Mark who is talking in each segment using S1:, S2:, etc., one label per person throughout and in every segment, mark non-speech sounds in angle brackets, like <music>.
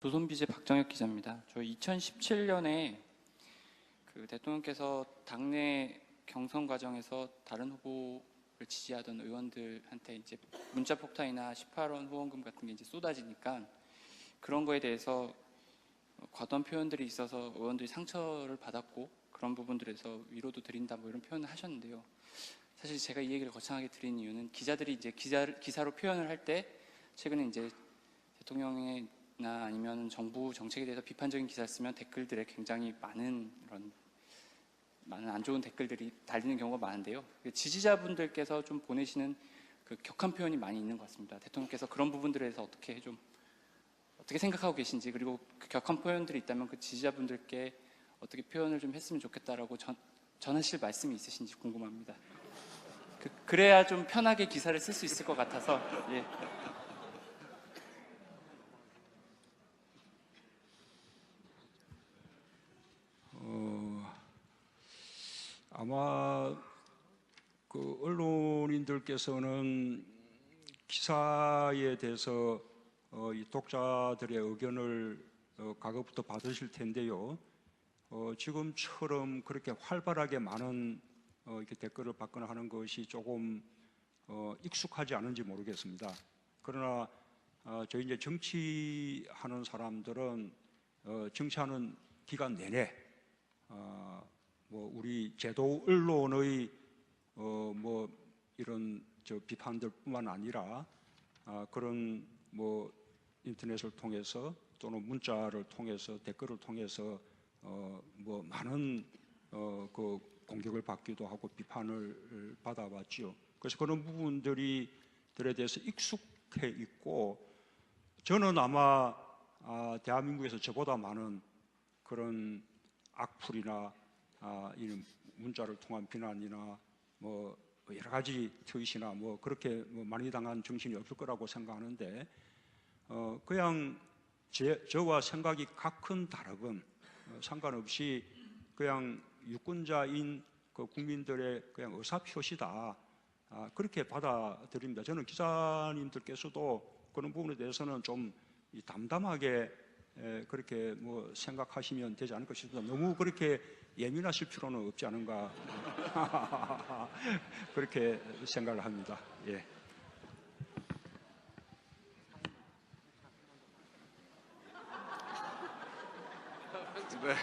S1: 조선비제 박정혁 기자입니다. 저 2017년에 그 대통령께서 당내 경선 과정에서 다른 후보를 지지하던 의원들한테 이제 문자 폭탄이나 18원 후원금 같은 게 이제 쏟아지니까 그런 거에 대해서 과도한 표현들이 있어서 의원들이 상처를 받았고 그런 부분들에서 위로도 드린다 뭐 이런 표현을 하셨는데요. 사실 제가 이 얘기를 거창하게 드린 이유는 기자들이 이제 기자, 기사로 표현을 할 때 최근에 이제 대통령의 나 아니면 정부 정책에 대해서 비판적인 기사를 쓰면 댓글들에 굉장히 많은 이런 많은 안 좋은 댓글들이 달리는 경우가 많은데요. 그 지지자분들께서 좀 보내시는 그 격한 표현이 많이 있는 것 같습니다. 대통령께서 그런 부분들에 대해서 어떻게 좀 어떻게 생각하고 계신지 그리고 그 격한 표현들이 있다면 그 지지자분들께 어떻게 표현을 좀 했으면 좋겠다라고 전, 전하실 말씀이 있으신지 궁금합니다. 그, 그래야 좀 편하게 기사를 쓸 수 있을 것 같아서 예.
S2: 어, 아마 그 언론인들께서는 기사에 대해서 어, 이 독자들의 의견을 어, 과거부터 받으실 텐데요. 어, 지금처럼 그렇게 활발하게 많은 어, 이렇게 댓글을 받거나 하는 것이 조금 어, 익숙하지 않은지 모르겠습니다. 그러나 어, 저희 이제 정치하는 사람들은 어, 정치하는 기간 내내 어, 뭐 우리 제도 언론의 어, 뭐 이런 저 비판들뿐만 아니라 아, 그런 뭐 인터넷을 통해서 또는 문자를 통해서 댓글을 통해서 어, 뭐 많은 어, 그 공격을 받기도 하고 비판을 받아왔지요. 그래서 그런 부분들이 들에 대해서 익숙해 있고 저는 아마 아, 대한민국에서 저보다 많은 그런 악플이나 아, 이런 문자를 통한 비난이나 뭐 여러 가지 트윗이나 뭐 그렇게 뭐 많이 당한 정신이 없을 거라고 생각하는데 어, 그냥 제, 저와 생각이 각큰 다르건 어, 상관없이 그냥 유권자인 그 국민들의 그냥 의사 표시다 아, 그렇게 받아들입니다. 저는 기자님들께서도 그런 부분에 대해서는 좀이 담담하게 에, 그렇게 뭐 생각하시면 되지 않을까 싶습니다. 너무 그렇게 예민하실 필요는 없지 않은가 <laughs> 그렇게 생각을 합니다. 예.
S3: 네,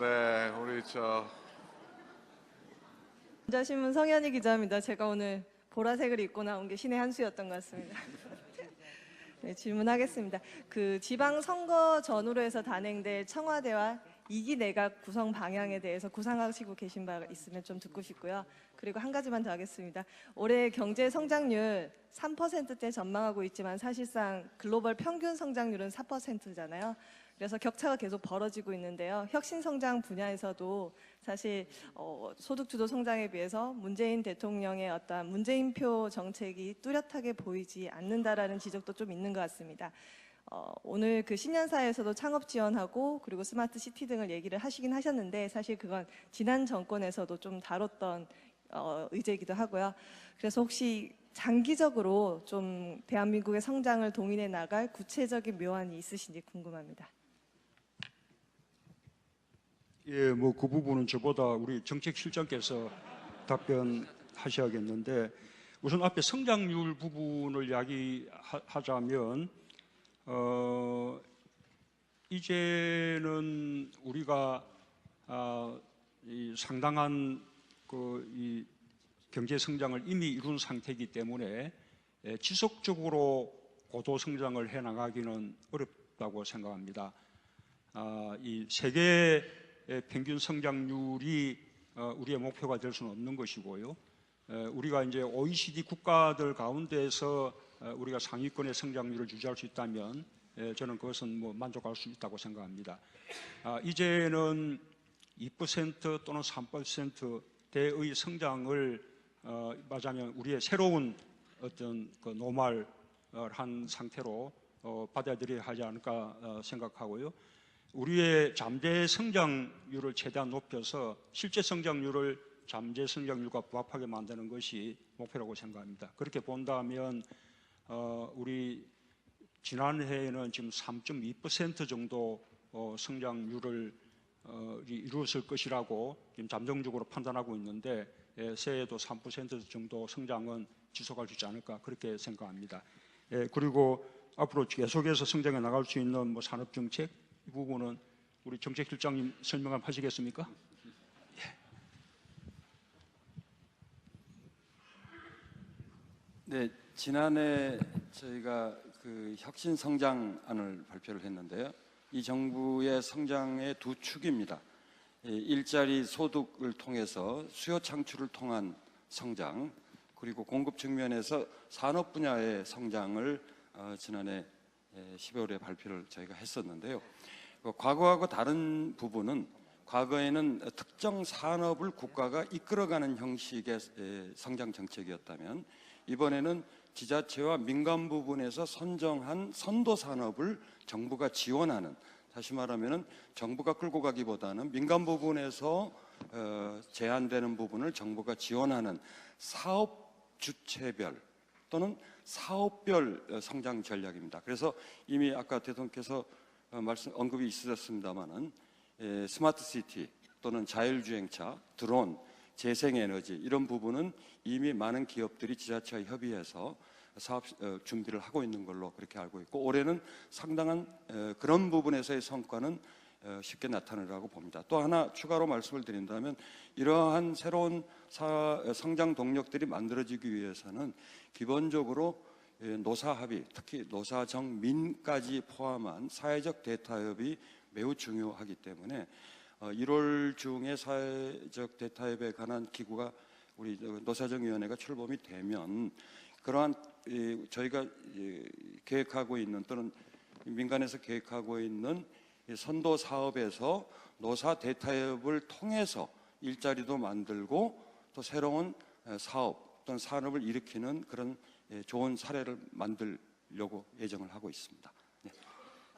S3: 네, 우리 저
S4: 전자신문 성현희 기자입니다. 제가 오늘 보라색을 입고 나온 게 신의 한 수였던 것 같습니다. <laughs> 네, 질문하겠습니다. 그 지방 선거 전후로 해서 단행될 청와대와 이기 내각 구성 방향에 대해서 구상하시고 계신 바 있으면 좀 듣고 싶고요. 그리고 한 가지만 더 하겠습니다. 올해 경제 성장률 3%대 전망하고 있지만 사실상 글로벌 평균 성장률은 4%잖아요. 그래서 격차가 계속 벌어지고 있는데요. 혁신 성장 분야에서도 사실 어, 소득 주도 성장에 비해서 문재인 대통령의 어떤 문재인표 정책이 뚜렷하게 보이지 않는다라는 지적도 좀 있는 것 같습니다. 어, 오늘 그 신년사에서도 창업 지원하고 그리고 스마트 시티 등을 얘기를 하시긴 하셨는데 사실 그건 지난 정권에서도 좀 다뤘던 어, 의제이기도 하고요. 그래서 혹시 장기적으로 좀 대한민국의 성장을 동인해 나갈 구체적인 묘안이 있으신지 궁금합니다.
S2: 예, 뭐 그 부분은 저보다 우리 정책실장께서 답변하셔야겠는데 우선 앞에 성장률 부분을 이야기하자면 어, 이제는 우리가 아, 이 상당한 그이 경제 성장을 이미 이룬 상태이기 때문에 예, 지속적으로 고도 성장을 해 나가기는 어렵다고 생각합니다. 아, 이 세계 평균 성장률이 어, 우리의 목표가 될 수는 없는 것이고요. 에, 우리가 이제 OECD 국가들 가운데서 어, 우리가 상위권의 성장률을 유지할 수 있다면 에, 저는 그것은 뭐 만족할 수 있다고 생각합니다. 아, 이제는 2% 또는 3%대의 성장을 어, 말하자면 우리의 새로운 어떤 그 노말한 상태로 어, 받아들여야 하지 않을까 어, 생각하고요. 우리의 잠재 성장률을 최대한 높여서 실제 성장률을 잠재 성장률과 부합하게 만드는 것이 목표라고 생각합니다. 그렇게 본다면 어, 우리 지난해에는 지금 3.2% 정도 어, 성장률을 어, 이- 이루었을 것이라고 지금 잠정적으로 판단하고 있는데 예, 새해에도 3% 정도 성장은 지속할 수 있지 않을까 그렇게 생각합니다. 예, 그리고 앞으로 계속해서 성장해 나갈 수 있는 뭐 산업 정책 이 부분은 우리 정책실장님 설명 한번 하시겠습니까?
S5: 네, 지난해 저희가 그 혁신 성장안을 발표를 했는데요. 이 정부의 성장의 두 축입니다. 이 일자리 소득을 통해서 수요 창출을 통한 성장, 그리고 공급 측면에서 산업 분야의 성장을 어, 지난해 12월에 발표를 저희가 했었는데요. 그 과거하고 다른 부분은 과거에는 특정 산업을 국가가 이끌어가는 형식의 에, 성장 정책이었다면 이번에는 지자체와 민간 부분에서 선정한 선도 산업을 정부가 지원하는 다시 말하면은 정부가 끌고 가기보다는 민간 부분에서 어, 제한되는 부분을 정부가 지원하는 사업 주체별 또는 사업별 어, 성장 전략입니다. 그래서 이미 아까 대통령께서 어, 말씀 언급이 있으셨습니다마는 에, 스마트 시티 또는 자율주행차, 드론, 재생에너지 이런 부분은 이미 많은 기업들이 지자체와 협의해서 사업 어, 준비를 하고 있는 걸로 그렇게 알고 있고 올해는 상당한 어, 그런 부분에서의 성과는 어, 쉽게 나타나리라고 봅니다. 또 하나 추가로 말씀을 드린다면 이러한 새로운 사- 성장 동력들이 만들어지기 위해서는 기본적으로 예, 노사 합의, 특히 노사 정 민까지 포함한 사회적 대타협이 매우 중요하기 때문에 어, 1월 중에 사회적 대타협에 관한 기구가 우리 저 노사정위원회가 출범이 되면 그러한 이, 저희가 이, 계획하고 있는 또는 민간에서 계획하고 있는 이 선도 사업에서 노사 대타협을 통해서 일자리도 만들고 또 새로운 에, 사업 또는 산업을 일으키는 그런 예, 좋은 사례를 만들려고 예정을 하고 있습니다.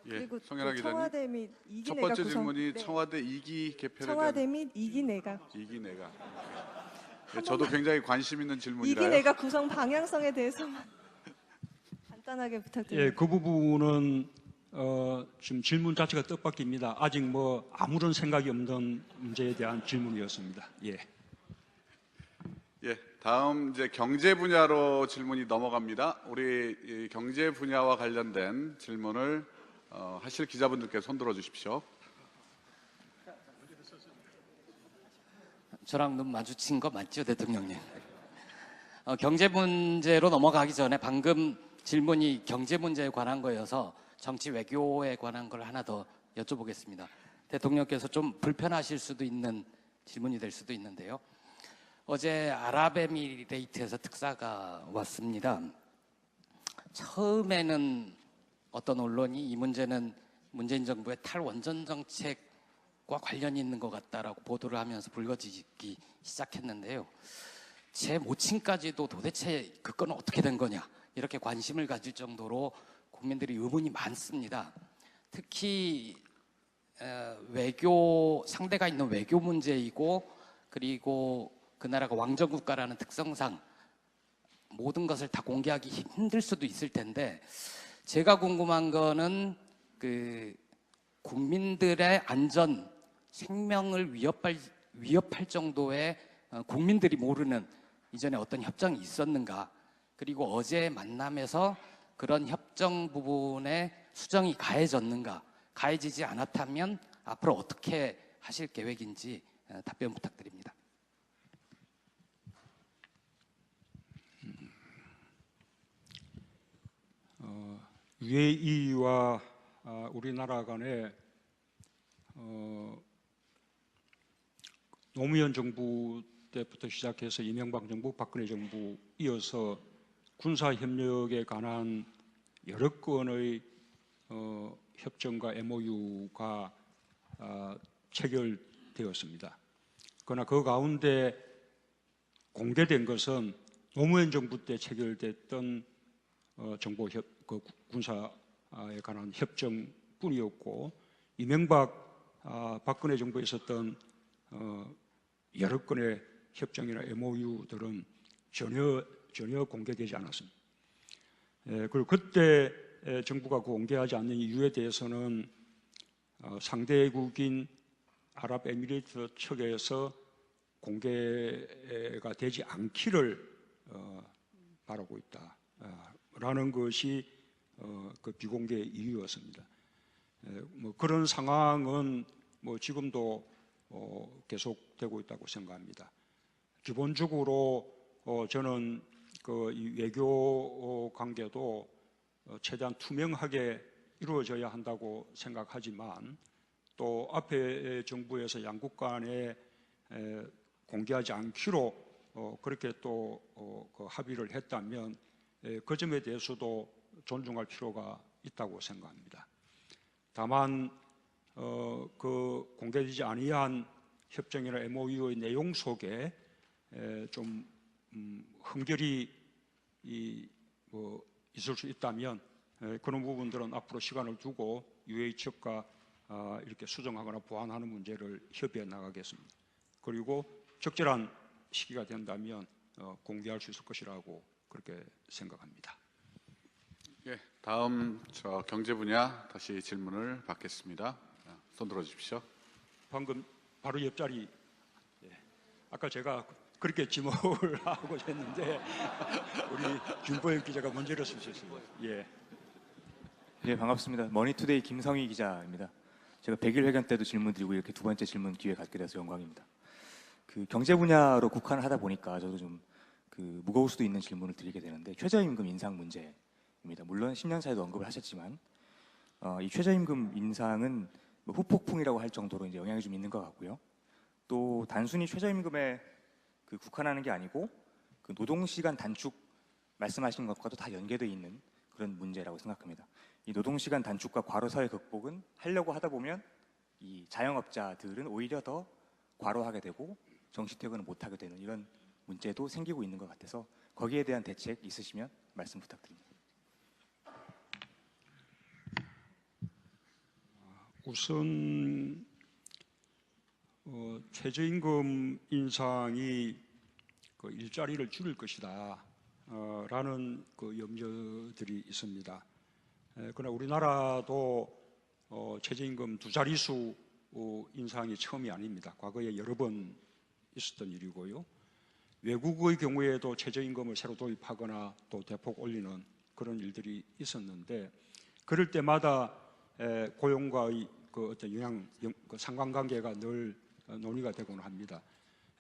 S5: 네.
S3: 예,
S4: 그리고
S3: 성현아
S4: 또
S3: 기자님.
S4: 청와대 및 이기
S3: 첫
S4: 내각
S3: 번째
S4: 구성
S3: 질문이
S4: 네.
S3: 청와대 2기 개편에
S4: 청와대
S3: 대한
S4: 및 이기 내각
S3: 이기 내가. 예, 저도 굉장히 관심 있는
S4: 이기
S3: 질문이라요.
S4: 내각 구성 방향성에 대해서만 <laughs> 간단하게 부탁드립니다.
S2: 예, 그 부분은 어, 지금 질문 자체가 뜻밖입니다. 아직 뭐 아무런 생각이 없는 문제에 대한 질문이었습니다. 예.
S3: 예, 다음 이제 경제 분야로 질문이 넘어갑니다. 우리 이 경제 분야와 관련된 질문을 어, 하실 기자분들께 손 들어 주십시오.
S6: 저랑 눈 마주친 거 맞죠, 대통령님? 어, 경제 문제로 넘어가기 전에 방금 질문이 경제 문제에 관한 거여서 정치 외교에 관한 걸 하나 더 여쭤보겠습니다. 대통령께서 좀 불편하실 수도 있는 질문이 될 수도 있는데요. 어제 아랍에미레이트에서 특사가 왔습니다. 처음에는 어떤 언론이 이 문제는 문재인 정부의 탈원전 정책과 관련이 있는 것 같다라고 보도를 하면서 불거지기 시작했는데요. 제 모친까지도 도대체 그 건은 어떻게 된 거냐 이렇게 관심을 가질 정도로 국민들이 의문이 많습니다. 특히 어, 외교 상대가 있는 외교 문제이고 그리고 그 나라가 왕정 국가라는 특성상 모든 것을 다 공개하기 힘들 수도 있을 텐데 제가 궁금한 거는 그 국민들의 안전 생명을 위협할 위협할 정도의 어, 국민들이 모르는 이전에 어떤 협정이 있었는가 그리고 어제 만남에서 그런 협정 부분에 수정이 가해졌는가 가해지지 않았다면 앞으로 어떻게 하실 계획인지 어, 답변 부탁드립니다.
S2: UAE와 아, 우리나라 간에 어, 노무현 정부 때부터 시작해서 이명박 정부, 박근혜 정부 이어서 군사 협력에 관한 여러 건의 어, 협정과 MOU가 아, 체결되었습니다. 그러나 그 가운데 공개된 것은 노무현 정부 때 체결됐던 어, 정보 협, 그 군사에 관한 협정뿐이었고 이명박 아, 박근혜 정부에 있었던 어, 여러 건의 협정이나 MOU들은 전혀 전혀 공개되지 않았습니다. 예, 그리고 그때 에, 정부가 공개하지 않는 이유에 대해서는 어, 상대국인 아랍에미리트 측에서 공개가 되지 않기를 어, 바라고 있다라는 것이 어, 그 비공개 이유였습니다. 에, 뭐 그런 상황은 뭐 지금도 어, 계속되고 있다고 생각합니다. 기본적으로 어, 저는 그이 외교 어, 관계도 어, 최대한 투명하게 이루어져야 한다고 생각하지만 또 앞에 정부에서 양국 간에 에, 공개하지 않기로 어, 그렇게 또 어, 그 합의를 했다면 에, 그 점에 대해서도 존중할 필요가 있다고 생각합니다. 다만 어, 그 공개되지 아니한 협정이나 MOU의 내용 속에 에, 좀 음, 흠결이 이, 뭐 있을 수 있다면 에, 그런 부분들은 앞으로 시간을 두고 UA 측과 아, 이렇게 수정하거나 보완하는 문제를 협의해 나가겠습니다. 그리고 적절한 시기가 된다면 어, 공개할 수 있을 것이라고 그렇게 생각합니다.
S3: 예, 다음 저 경제 분야 다시 질문을 받겠습니다. 자, 손 들어 주십시오.
S2: 방금 바로 옆자리 예. 아까 제가 그렇게 지목을 <laughs> 하고 했는데 우리 김보영 기자가 먼저 쓰셨어요. 예.
S7: 네, 반갑습니다. 머니투데이 김성희 기자입니다. 제가 100일 회견 때도 질문 드리고 이렇게 두 번째 질문 기회 갖게 돼서 영광입니다. 그 경제 분야로 국한을 하다 보니까 저도 좀 그 무거울 수도 있는 질문을 드리게 되는데 최저임금 인상 문제 입니다. 물론 10년 사이도 언급을 하셨지만 어, 이 최저임금 인상은 뭐 후폭풍이라고 할 정도로 이제 영향이 좀 있는 것 같고요. 또 단순히 최저임금에 그 국한하는 게 아니고 그 노동 시간 단축 말씀하신 것과도 다 연계되어 있는 그런 문제라고 생각합니다. 이 노동 시간 단축과 과로 사회 극복은 하려고 하다 보면 이 자영업자들은 오히려 더 과로하게 되고 정시 퇴근을 못 하게 되는 이런 문제도 생기고 있는 것 같아서 거기에 대한 대책 있으시면 말씀 부탁드립니다.
S2: 우선 어, 최저임금 인상이 그 일자리를 줄일 것이다 어, 라는 그 염려들이 있습니다. 에, 그러나 우리나라도 어, 최저임금 두 자릿수 어, 인상이 처음이 아닙니다. 과거에 여러 번 있었던 일이고요. 외국의 경우에도 최저임금을 새로 도입하거나 또 대폭 올리는 그런 일들이 있었는데 그럴 때마다 에, 고용과의 그 어떤 영향, 영- 그 상관관계가 늘 어, 논의가 되곤 합니다.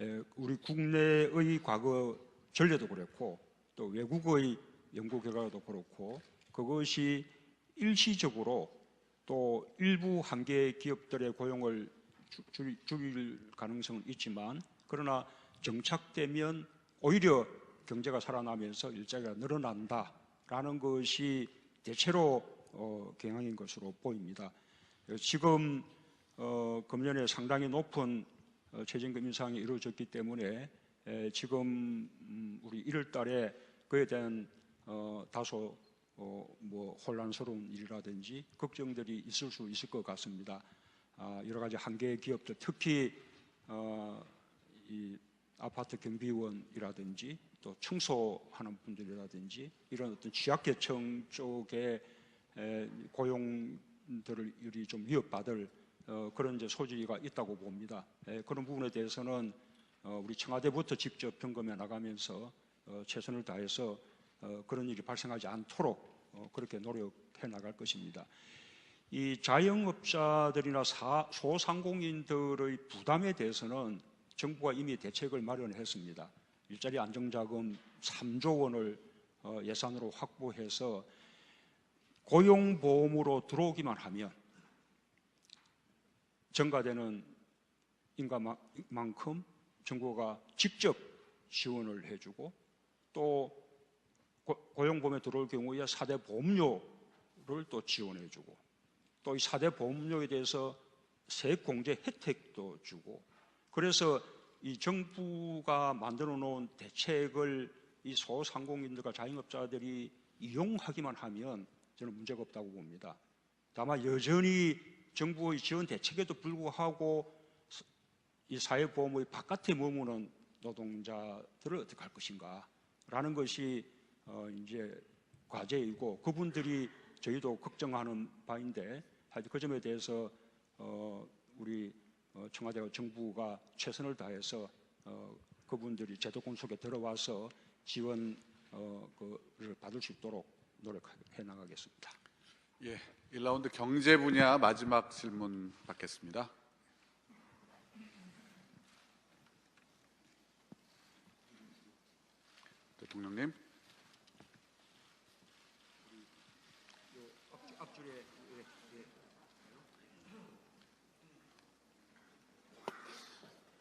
S2: 에, 우리 국내의 과거 전례도 그렇고 또 외국의 연구 결과도 그렇고 그것이 일시적으로 또 일부 한계 기업들의 고용을 주- 줄- 줄일 가능성은 있지만 그러나 정착되면 오히려 경제가 살아나면서 일자리가 늘어난다라는 것이 대체로 어, 경향인 것으로 보입니다. 어, 지금 어, 금년에 상당히 높은 어, 최저임금 인상이 이루어졌기 때문에 에, 지금 음, 우리 1월달에 그에 대한 어, 다소 어, 뭐 혼란스러운 일이라든지 걱정들이 있을 수 있을 것 같습니다. 아, 여러 가지 한계 기업들 특히 어, 이 아파트 경비원이라든지 또 청소하는 분들이라든지 이런 어떤 취약계층 쪽에 에, 고용들을 이좀 위협받을 어, 그런 이제 소지가 있다고 봅니다. 에, 그런 부분에 대해서는 어, 우리 청와대부터 직접 점검해 나가면서 어, 최선을 다해서 어, 그런 일이 발생하지 않도록 어, 그렇게 노력해 나갈 것입니다. 이 자영업자들이나 사- 소상공인들의 부담에 대해서는 정부가 이미 대책을 마련했습니다. 일자리 안정자금 3조 원을 어, 예산으로 확보해서 고용보험으로 들어오기만 하면 증가되는 인가만큼 정부가 직접 지원을 해주고 또 고- 고용보험에 들어올 경우에 4대 보험료를 또 지원해주고 또이 4대 보험료에 대해서 세액 공제 혜택도 주고 그래서 이 정부가 만들어 놓은 대책을 이 소상공인들과 자영업자들이 이용하기만 하면 저는 문제가 없다고 봅니다. 다만 여전히 정부의 지원 대책에도 불구하고 이 사회보험의 바깥에 머무는 노동자들을 어떻게 할 것인가 라는 것이 어 이제 과제이고 그분들이 저희도 걱정하는 바인데 하여튼 그 점에 대해서 어, 우리 어, 청와대와 정부가 최선을 다해서 어, 그분들이 제도권 속에 들어와서 지원 어, 그를 받을 수 있도록 노력해 나가겠습니다.
S3: 예, 1라운드 경제 분야 마지막 질문 받겠습니다. 대통령님.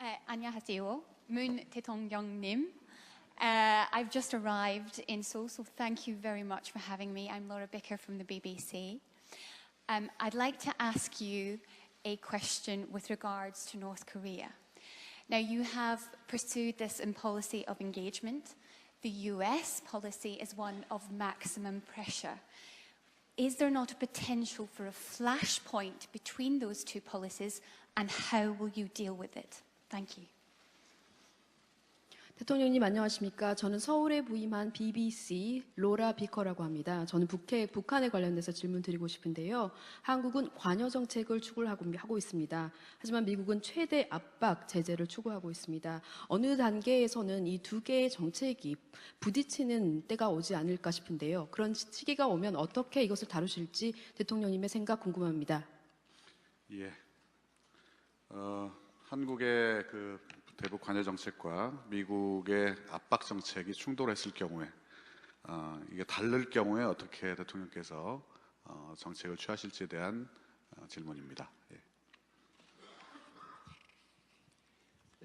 S8: Uh, 안녕하세요. Moon 대통령님. Uh, I've just arrived in Seoul, so thank you very much for having me. I'm Laura Bicker from the BBC. Um, I'd like to ask you a question with regards to North Korea. Now, you have pursued this in policy of engagement. The US policy is one of maximum pressure. Is there not a potential for a flashpoint between those two policies, and how will you deal with it? Thank you.
S9: 대통령님 안녕하십니까? 저는 서울에 부임한 BBC 로라 비커라고 합니다. 저는 북해, 북한에 관련돼서 질문 드리고 싶은데요. 한국은 관여 정책을 추구하고 하고 있습니다. 하지만 미국은 최대 압박 제재를 추구하고 있습니다. 어느 단계에서는 이 두 개의 정책이 부딪히는 때가 오지 않을까 싶은데요. 그런 시- 시기가 오면 어떻게 이것을 다루실지 대통령님의 생각 궁금합니다.
S3: 예. 어, 한국의 그 대북 관여 정책과 미국의 압박 정책이 충돌했을 경우에 어, 이게 다를 경우에 어떻게 대통령께서 어, 정책을 취하실지에 대한 어, 질문입니다. 예.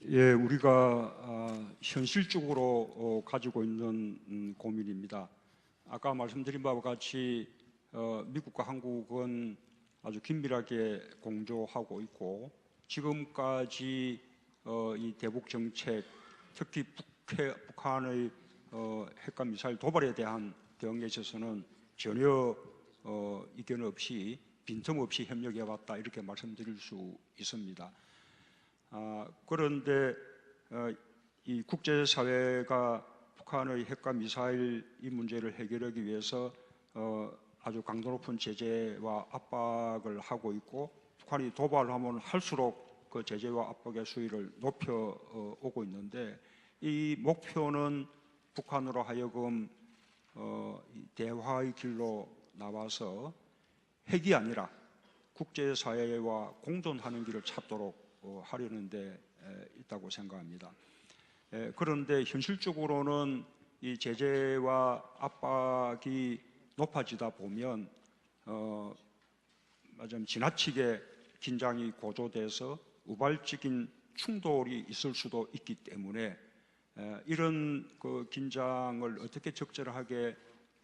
S2: 예, 우리가 아, 현실적으로 어, 가지고 있는 음, 고민입니다. 아까 말씀드린 바와 같이 어, 미국과 한국은 아주 긴밀하게 공조하고 있고 지금까지 어, 이 대북 정책, 특히 북해, 북한의 어, 핵과 미사일 도발에 대한 대응에 있어서는 전혀 어, 이견 없이 빈틈없이 협력해 왔다 이렇게 말씀드릴 수 있습니다. 아, 그런데 어, 이 국제사회가 북한의 핵과 미사일 이 문제를 해결하기 위해서 어, 아주 강도 높은 제재와 압박을 하고 있고 북한이 도발하면 할수록 그 제재와 압박의 수위를 높여 어, 오고 있는데 이 목표는 북한으로 하여금 어, 이 대화의 길로 나와서 핵이 아니라 국제사회와 공존하는 길을 찾도록 어, 하려는 데 에, 있다고 생각합니다. 에, 그런데 현실적으로는 이 제재와 압박이 높아지다 보면 어, 좀 지나치게 긴장이 고조돼서 우발적인 충돌이 있을 수도 있기 때문에 에, 이런 그 긴장을 어떻게 적절하게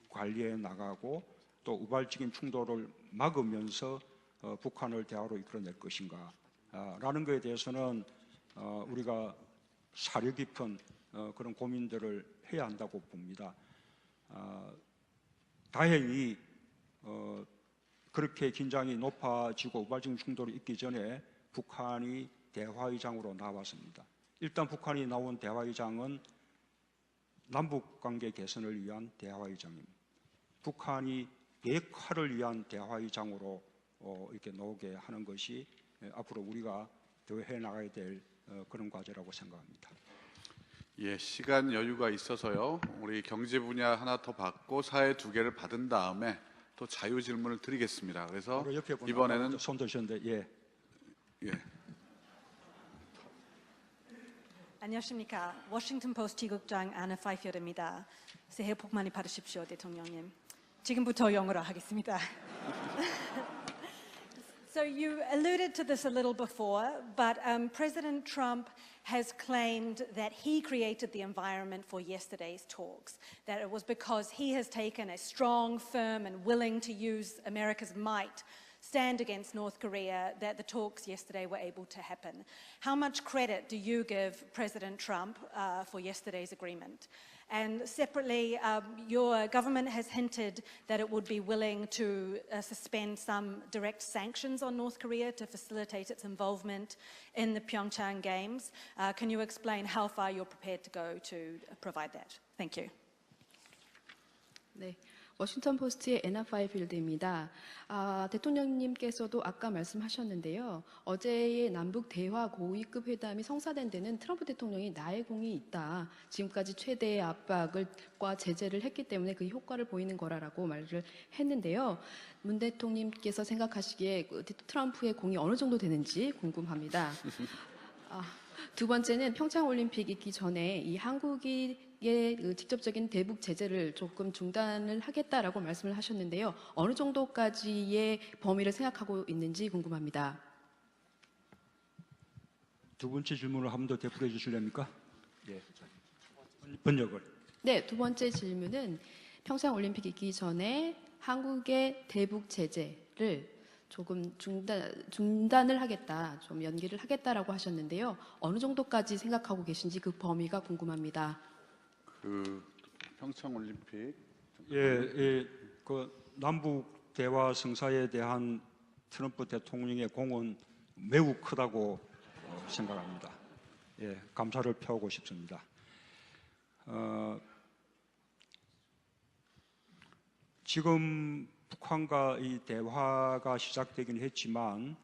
S2: 관리해 나가고 또 우발적인 충돌을 막으면서 어, 북한을 대화로 이끌어낼 것인가 아, 라는 것에 대해서는 어, 우리가 사려 깊은 어, 그런 고민들을 해야 한다고 봅니다. 아, 다행히 어, 그렇게 긴장이 높아지고 우발적인 충돌이 있기 전에 북한이 대화의장으로 나왔습니다. 일단 북한이 나온 대화의장은 남북 관계 개선을 위한 대화의장입니다. 북한이 비핵화를 위한 대화의장으로 어, 이렇게 나오게 하는 것이 에, 앞으로 우리가 더 해 나가야 될 어, 그런 과제라고 생각합니다.
S3: 예, 시간 여유가 있어서요. 우리 경제 분야 하나 더 받고 사회 두 개를 받은 다음에 또 자유 질문을 드리겠습니다. 그래서 이번에는
S2: 손 드셨는데 예.
S3: 예,
S10: 안녕하십니까. 워싱턴 포스트 지국장 아나 파이피어입니다. 새해 복 많이 받으십시오, 대통령님. 지금부터 영어로 하겠습니다. <laughs> So you alluded to this a little before, but um, President Trump has claimed that he created the environment for yesterday's talks, that it was because he has taken a strong, firm, and willing to use America's might stand against North Korea that the talks yesterday were able to happen. How much credit do you give President Trump uh, for yesterday's agreement? And separately, um, your government has hinted that it would be willing to uh, suspend some direct sanctions on North Korea to facilitate its involvement in the Pyeongchang Games. Uh, can you explain how far you're prepared to go to provide that? Thank you.
S9: 네. 워싱턴 포스트의 에나 파이필드입니다. 아, 대통령님께서도 아까 말씀하셨는데요. 어제의 남북 대화 고위급 회담이 성사된 데는 트럼프 대통령이 나의 공이 있다. 지금까지 최대의 압박을과 제재를 했기 때문에 그 효과를 보이는 거라라고 말을 했는데요. 문 대통령님께서 생각하시기에 그 트럼프의 공이 어느 정도 되는지 궁금합니다. <laughs> 아, 두 번째는 평창 올림픽 있기 전에 이 한국이 의그 직접적인 대북 제재를 조금 중단을 하겠다라고 말씀을 하셨는데요. 어느 정도까지의 범위를 생각하고 있는지 궁금합니다.
S2: 두 번째 질문을 한 번더 되풀이해 주실랍니까? 예. 번역을.
S9: 네, 두 번째 질문은 평창 올림픽 있기 전에 한국의 대북 제재를 조금 중단, 중단을 하겠다, 좀 연기를 하겠다라고 하셨는데요. 어느 정도까지 생각하고 계신지 그 범위가 궁금합니다.
S3: 그 평창 올림픽
S2: 예, 예, 그 남북 대화 성사에 대한 트럼프 대통령의 공은 매우 크다고 어, 생각합니다. 예, 감사를 표하고 싶습니다. 어, 지금 북한과 이 대화가 시작되긴 했지만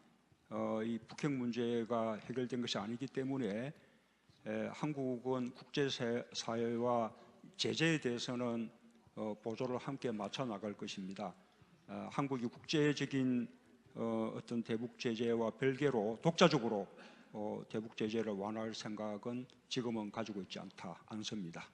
S2: 어, 이 북핵 문제가 해결된 것이 아니기 때문에 에, 한국은 국제사회와 제재에 대해서는 어, 보조를 함께 맞춰 나갈 것입니다. 어, 한국이 국제적인 어, 어떤 대북 제재와 별개로 독자적으로 어, 대북 제재를 완화할 생각은 지금은 가지고 있지 않다 않습니다.